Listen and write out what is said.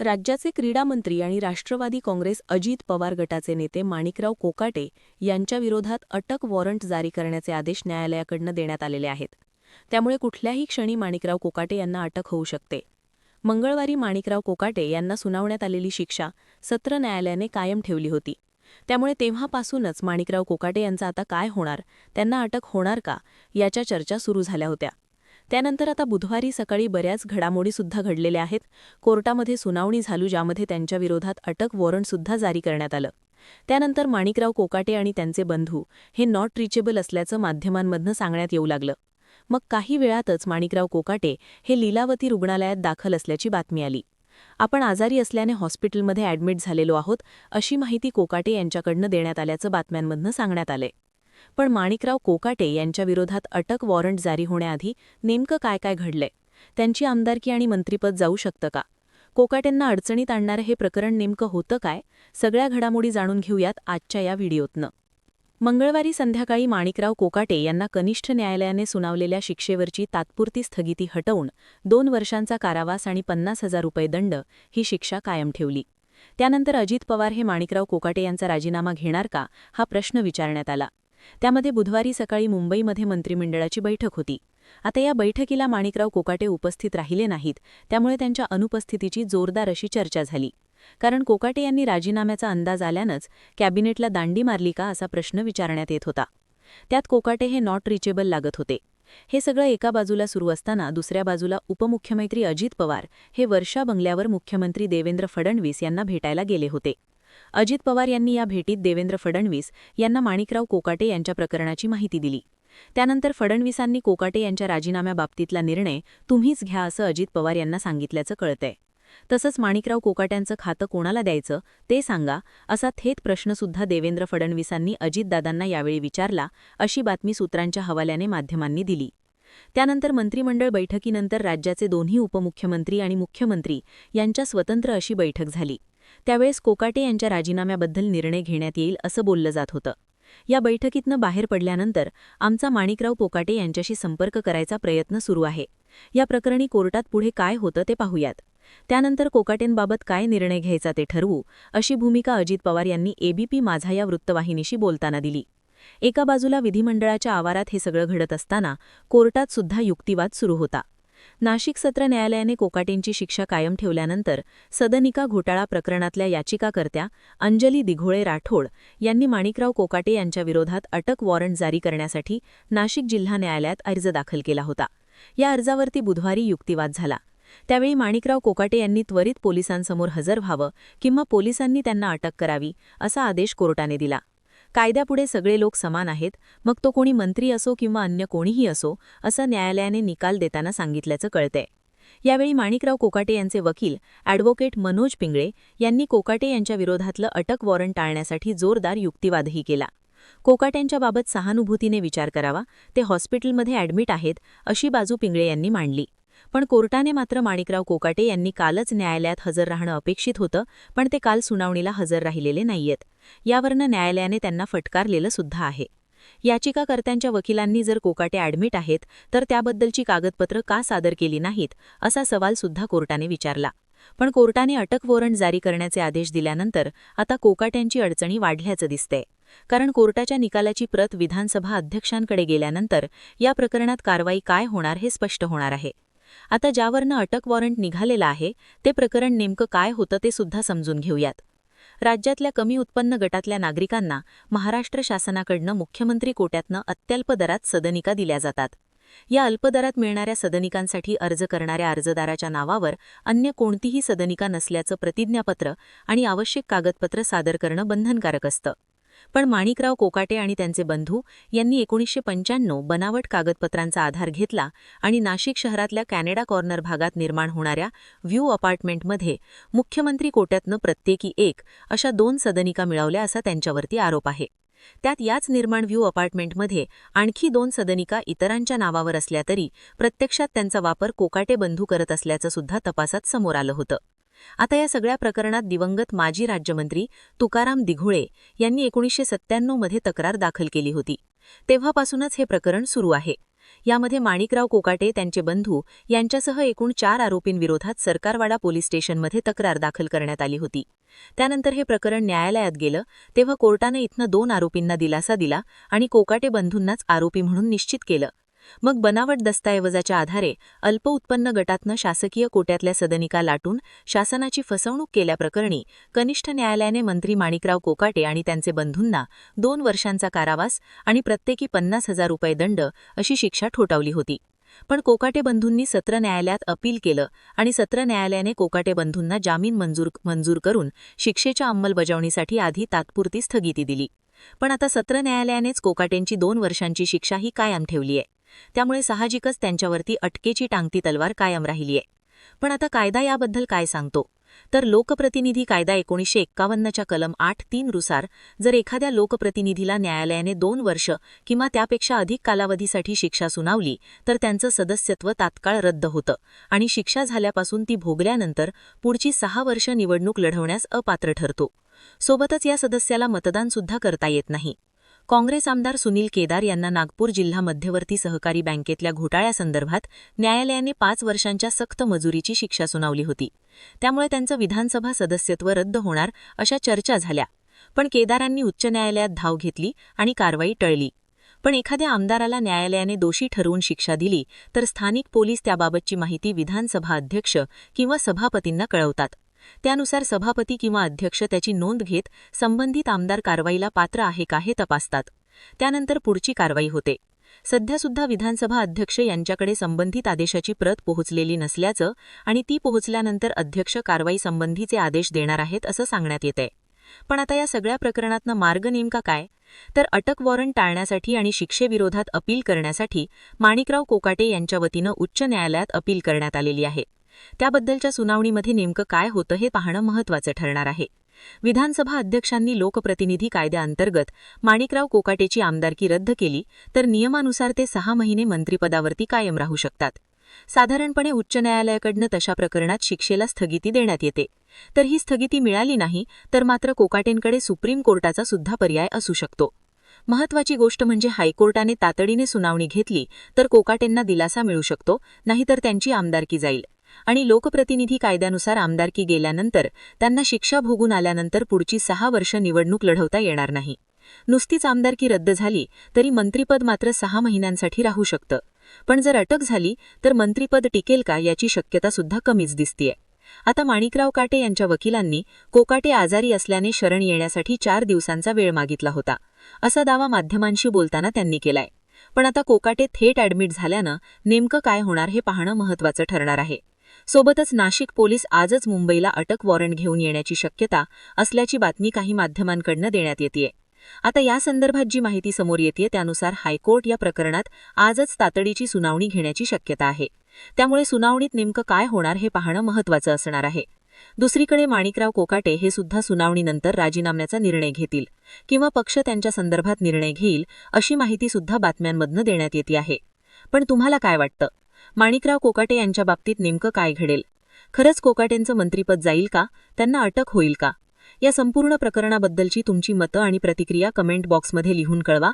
राज्याचे क्रीडामंत्री आणि राष्ट्रवादी काँग्रेस अजित पवार गटाचे नेते माणिकराव कोकाटे यांच्याविरोधात अटक वॉरंट जारी करण्याचे आदेश न्यायालयाकडून देण्यात आलेले आहेत. त्यामुळे कुठल्याही क्षणी माणिकराव कोकाटे यांना अटक होऊ शकते. मंगळवारी माणिकराव कोकाटे यांना सुनावण्यात आलेली शिक्षा सत्र न्यायालयाने कायम ठेवली होती. त्यामुळे तेव्हापासूनच माणिकराव कोकाटे यांचं आता काय होणार त्यांना अटक होणार का याच्या चर्चा सुरू झाल्या होत्या. त्यानंतर आता बुधवारी सकाळी बऱ्याच घडामोडीसुद्धा घडलेल्या आहेत. कोर्टामध्ये सुनावणी झाली ज्यामध्ये त्यांच्या विरोधात अटक वॉरंटसुद्धा जारी करण्यात आलं. त्यानंतर माणिकराव कोकाटे आणि त्यांचे बंधू हे नॉट रिचेबल असल्याचं माध्यमांमधनं सांगण्यात येऊ लागलं. मग काही वेळातच माणिकराव कोकाटे हे लीलावती रुग्णालयात दाखल असल्याची बातमी आली. आपण आजारी असल्याने हॉस्पिटलमध्ये ॲडमिट झालेलो आहोत अशी माहिती कोकाटे यांच्याकडनं देण्यात आल्याचं बातम्यांमधनं सांगण्यात आलंय. पण माणिकराव कोकाटे यांच्याविरोधात अटक वॉरंट जारी होण्याआधी नेमकं काय काय घडलंय? त्यांची आमदारकी आणि मंत्रिपद जाऊ शकतं का? कोकाटेंना अडचणीत आणणारं हे प्रकरण नेमकं होतं काय? सगळ्या घडामोडी जाणून घेऊयात आजच्या या व्हिडिओतनं. मंगळवारी संध्याकाळी माणिकराव कोकाटे यांना कनिष्ठ न्यायालयाने सुनावलेल्या शिक्षेवरची तात्पुरती स्थगिती हटवून दोन वर्षांचा कारावास आणि पन्नास हजार रुपये दंड ही शिक्षा कायम ठेवली. त्यानंतर अजित पवार हे माणिकराव कोकाटे यांचा राजीनामा घेणार का? हा प्रश्न विचारण्यात आला. त्यामध्ये बुधवारी सकाळी मुंबईमध्ये मंत्रिमंडळाची बैठक होती. आता या बैठकीला माणिकराव कोकाटे उपस्थित राहिले नाहीत त्यामुळे त्यांच्या अनुपस्थितीची जोरदार अशी चर्चा झाली. कारण कोकाटे यांनी राजीनाम्याचा अंदाज आल्यानंच कॅबिनेटला दांडी मारली का असा प्रश्न विचारण्यात येत होता. त्यात कोकाटे हे नॉट रिचेबल लागत होते. हे सगळं एका बाजूला सुरू असताना दुसऱ्या बाजूला उपमुख्यमंत्री अजित पवार हे वर्षा बंगल्यावर मुख्यमंत्री देवेंद्र फडणवीस यांना भेटायला गेले होते. अजित पवार यांनी या भेटीत देवेंद्र फडणवीस यांना माणिकराव कोकाटे यांच्या प्रकरणाची माहिती दिली. त्यानंतर फडणवीसांनी कोकाटे यांच्या राजीनाम्याबाबतीतला निर्णय तुम्हीच घ्या असं अजित पवार यांना सांगितल्याचं कळतंय. तसंच माणिकराव कोकाट्यांचं खातं कोणाला द्यायचं ते सांगा असा थेट प्रश्नसुद्धा देवेंद्र फडणवीसांनी अजितदादांना यावेळी विचारला अशी बातमी सूत्रांच्या हवाल्याने माध्यमांनी दिली. त्यानंतर मंत्रिमंडळ बैठकीनंतर राज्याचे दोन्ही उपमुख्यमंत्री आणि मुख्यमंत्री यांच्या स्वतंत्र अशी बैठक झाली. त्यावेळेस कोकाटे यांच्या राजीनाम्याबद्दल निर्णय घेण्यात येईल असं बोललं जात होतं. या बैठकीतनं बाहेर पडल्यानंतर आमचा माणिकराव कोकाटे यांच्याशी संपर्क करायचा प्रयत्न सुरू आहे. या प्रकरणी कोर्टात पुढे काय होतं ते पाहूयात. त्यानंतर कोकाटेंबाबत काय निर्णय घ्यायचा ते ठरवू अशी भूमिका अजित पवार यांनी एबीपी माझा या वृत्तवाहिनीशी बोलताना दिली. एका बाजूला विधिमंडळाच्या आवारात हे सगळं घडत असताना कोर्टात सुद्धा युक्तिवाद सुरू होता. नाशिक सत्र न्यायालयाने कोकाटेंची शिक्षा कायम ठेवल्यानंतर सदनिका घोटाळा प्रकरणातल्या याचिकाकर्त्या अंजली दिघोळे राठोड यांनी माणिकराव कोकाटे यांच्या विरोधात अटक वॉरंट जारी करण्यासाठी नाशिक जिल्हा न्यायालयात अर्ज दाखल केला होता. या अर्जावरती बुधवारी युक्तिवाद झाला. त्यावेळी माणिकराव कोकाटे यांनी त्वरित पोलिसांसमोर हजर व्हावं किंवा पोलिसांनी त्यांना अटक करावी असा आदेश कोर्टाने दिला. कायद्यापुढे सगळे लोक समान आहेत मग तो कोणी मंत्री असो किंवा अन्य कोणीही असो असं न्यायालयाने निकाल देताना सांगितल्याचं कळतंय. यावेळी माणिकराव कोकाटे यांचे वकील ॲडव्होकेट मनोज पिंगळे यांनी कोकाटे यांच्या विरोधातलं अटक वॉरंट टाळण्यासाठी जोरदार युक्तिवादही केला. कोकाट्यांच्या बाबत सहानुभूतीने विचार करावा ते हॉस्पिटलमध्ये ॲडमिट आहेत अशी बाजू पिंगळे यांनी मांडली. पण कोर्टाने मात्र माणिकराव कोकाटे यांनी कालच न्यायालयात हजर राहणं अपेक्षित होतं पण ते काल सुनावणीला हजर राहिलेले नाहीयेत. यावरनं न्यायालयाने त्यांना फटकारलेलं सुद्धा आहे. याचिकाकर्त्यांच्या वकिलांनी जर कोकाटे ॲडमिट आहेत तर त्याबद्दलची कागदपत्रं का सादर केली नाहीत असा सवाल सुद्धा कोर्टाने विचारला. पण कोर्टाने अटक वॉरंट जारी करण्याचे आदेश दिल्यानंतर आता कोकाट्यांची अडचणी वाढल्याचं दिसतंय. कारण कोर्टाच्या निकालाची प्रत विधानसभा अध्यक्षांकडे गेल्यानंतर या प्रकरणात कारवाई काय होणार हे स्पष्ट होणार आहे. आता ज्यावरनं अटक वॉरंट निघालेलं आहे ते प्रकरण नेमकं काय होतं ते सुद्धा समजून घेऊयात. राज्यातल्या कमी उत्पन्न गटातल्या नागरिकांना महाराष्ट्र शासनाकडनं मुख्यमंत्री कोट्यातनं अत्यल्प दरात सदनिका दिल्या जातात. या अल्पदरात मिळणाऱ्या सदनिकांसाठी अर्ज करणाऱ्या अर्जदाराच्या नावावर अन्य कोणतीही सदनिका नसल्याचं प्रतिज्ञापत्र आणि आवश्यक कागदपत्र सादर करणं बंधनकारक असतं. पण माणिकराव कोकाटे आणि त्यांचे बंधू यांनी एकोणीसशे पंच्याण्णव बनावट कागदपत्रांचा आधार घेतला आणि नाशिक शहरातल्या कॅनेडा कॉर्नर भागात निर्माण होणाऱ्या व्ह्यू अपार्टमेंटमध्ये मुख्यमंत्री कोट्यातनं प्रत्येकी एक अशा दोन सदनिका मिळवल्या असा त्यांच्यावरती आरोप आहे. त्यात याच निर्माण व्ह्यू अपार्टमेंटमध्ये आणखी दोन सदनिका इतरांच्या नावावर असल्या तरी प्रत्यक्षात त्यांचा वापर कोकाटे बंधू करत असल्याचं सुद्धा तपासात समोर आलं होतं. आता या सगळ्या प्रकरणात दिवंगत माजी राज्यमंत्री तुकाराम दिघुळे यांनी एकोणीसशे सत्त्याण्णवमध्ये तक्रार दाखल केली होती. तेव्हापासूनच हे प्रकरण सुरू आहे. यामध्ये माणिकराव कोकाटे त्यांचे बंधू यांच्यासह एकूण चार आरोपींविरोधात सरकारवाडा पोलीस स्टेशनमध्ये तक्रार दाखल करण्यात आली होती. त्यानंतर हे प्रकरण न्यायालयात गेलं तेव्हा कोर्टानं इथनं दोन आरोपींना दिलासा दिला आणि कोकाटे बंधूंनाच आरोपी म्हणून निश्चित केलं. मग बनावट दस्तऐवजाच्या आधारे अल्प उत्पन्न गटातनं शासकीय कोट्यातल्या सदनिका लाटून शासनाची फसवणूक केल्याप्रकरणी कनिष्ठ न्यायालयाने मंत्री माणिकराव कोकाटे आणि त्यांचे बंधूंना दोन वर्षांचा कारावास आणि प्रत्येकी पन्नास हजार रुपये दंड अशी शिक्षा ठोठावली होती. पण कोकाटे बंधूंनी सत्र न्यायालयात अपील केलं आणि सत्र न्यायालयाने कोकाटे बंधूंना जामीन मंजूर मंजूर करून शिक्षेच्या अंमलबजावणीसाठी आधी तात्पुरती स्थगिती दिली. पण आता सत्र न्यायालयानेच कोकाटेंची दोन वर्षांची शिक्षा ही कायम ठेवली आहे त्यामुळे साहजिकच त्यांच्यावरती अटकेची टांगती तलवार कायम राहिलीय पण आता कायदा याबद्दल काय सांगतो? तर लोकप्रतिनिधी कायदा एकोणीसशे एक्कावन्नच्या कलम आठ तीन नुसार जर एखाद्या लोकप्रतिनिधीला न्यायालयाने दोन वर्ष किंवा त्यापेक्षा अधिक कालावधीसाठी शिक्षा सुनावली तर त्यांचं सदस्यत्व तात्काळ रद्द होतं आणि शिक्षा झाल्यापासून ती भोगल्यानंतर पुढची सहा वर्ष निवडणूक लढवण्यास अपात्र ठरतो. सोबतच या सदस्याला मतदानसुद्धा करता येत नाही. काँग्रेस आमदार सुनील केदार यांना नागपूर जिल्हा मध्यवर्ती सहकारी बँकेतल्या घोटाळ्यासंदर्भात न्यायालयाने पाच वर्षांच्या सक्त मजुरीची शिक्षा सुनावली होती. त्यामुळे त्यांचं विधानसभा सदस्यत्व रद्द होणार अशा चर्चा झाल्या. पण केदारांनी उच्च न्यायालयात धाव घेतली आणि कारवाई टळली. पण एखाद्या आमदाराला न्यायालयाने दोषी ठरवून शिक्षा दिली तर स्थानिक पोलीस त्याबाबतची माहिती विधानसभा अध्यक्ष किंवा सभापतींना कळवतात. त्यानुसार सभापती किंवा अध्यक्ष त्याची नोंद घेत संबंधित आमदार कारवाईला पात्र आहे का हे तपासतात. त्यानंतर पुढची कारवाई होते. सध्यासुद्धा विधानसभा अध्यक्ष यांच्याकडे संबंधित आदेशाची प्रत पोहोचलेली नसल्याचं आणि ती पोहोचल्यानंतर अध्यक्ष कारवाई संबंधीचे आदेश देणार आहेत असं सांगण्यात येतंय पण आता या सगळ्या प्रकरणातनं मार्ग नेमका काय? तर अटक वॉरंट टाळण्यासाठी आणि शिक्षेविरोधात अपील करण्यासाठी माणिकराव कोकाटे यांच्या वतीनं उच्च न्यायालयात अपील करण्यात आलेली आहे. त्याबद्दलच्या सुनावणीमध्ये नेमकं काय होतं हे पाहणं महत्त्वाचं ठरणार आहे. विधानसभा अध्यक्षांनी लोकप्रतिनिधी कायद्याअंतर्गत माणिकराव कोकाटेची आमदारकी रद्द केली तर नियमानुसार ते सहा महिने मंत्रिपदावरती कायम राहू शकतात. साधारणपणे उच्च न्यायालयाकडनं तशा प्रकरणात शिक्षेला स्थगिती देण्यात येते. तर ही स्थगिती मिळाली नाही तर मात्र कोकाटेंकडे सुप्रीम कोर्टाचा सुद्धा पर्याय असू शकतो. महत्वाची गोष्ट म्हणजे हायकोर्टाने तातडीने सुनावणी घेतली तर कोकाटेंना दिलासा मिळू शकतो नाहीतर त्यांची आमदारकी जाईल. आणि लोकप्रतिनिधी कायद्यानुसार आमदारकी गेल्यानंतर त्यांना शिक्षा भोगून आल्यानंतर पुढची सहा वर्ष निवडणूक लढवता येणार नाही. नुसतीच आमदारकी रद्द झाली तरी मंत्रीपद मात्र सहा महिन्यांसाठी राहू शकतं. पण जर अटक झाली तर मंत्रीपद टिकेल का याची शक्यता सुद्धा कमीच दिसतीये. आता माणिकराव काटे यांच्या वकिलांनी कोकाटे आजारी असल्याने शरण येण्यासाठी चार दिवसांचा वेळ मागितला होता असा दावा माध्यमांशी बोलताना त्यांनी केलाय. पण आता कोकाटे थेट ऍडमिट झाल्यानं नेमकं काय होणार हे पाहणं महत्वाचं ठरणार आहे. सोबतच नाशिक पोलीस आजच मुंबईला अटक वॉरंट घेऊन येण्याची शक्यता असल्याची बातमी काही माध्यमांकडनं देण्यात येते आता या संदर्भात जी माहिती समोर येते त्यानुसार हायकोर्ट या प्रकरणात आजच तातडीची सुनावणी घेण्याची शक्यता आहे. त्यामुळे सुनावणीत नेमकं काय होणार हे पाहणं महत्वाचं असणार आहे. दुसरीकडे माणिकराव कोकाटे हे सुद्धा सुनावणीनंतर राजीनाम्याचा निर्णय घेतील किंवा पक्ष त्यांच्या संदर्भात निर्णय घेईल अशी माहिती सुद्धा बातम्यांमधनं देण्यात येते आहे. पण तुम्हाला काय वाटतं? माणिकराव कोकाटे यांच्या बाबतीत नेमकं काय घडेल? खरंच कोकाटेंचं मंत्रिपद जाईल का? त्यांना अटक होईल का? या संपूर्ण प्रकरणाबद्दलची तुमची मतं आणि प्रतिक्रिया कमेंट बॉक्समध्ये लिहून कळवा.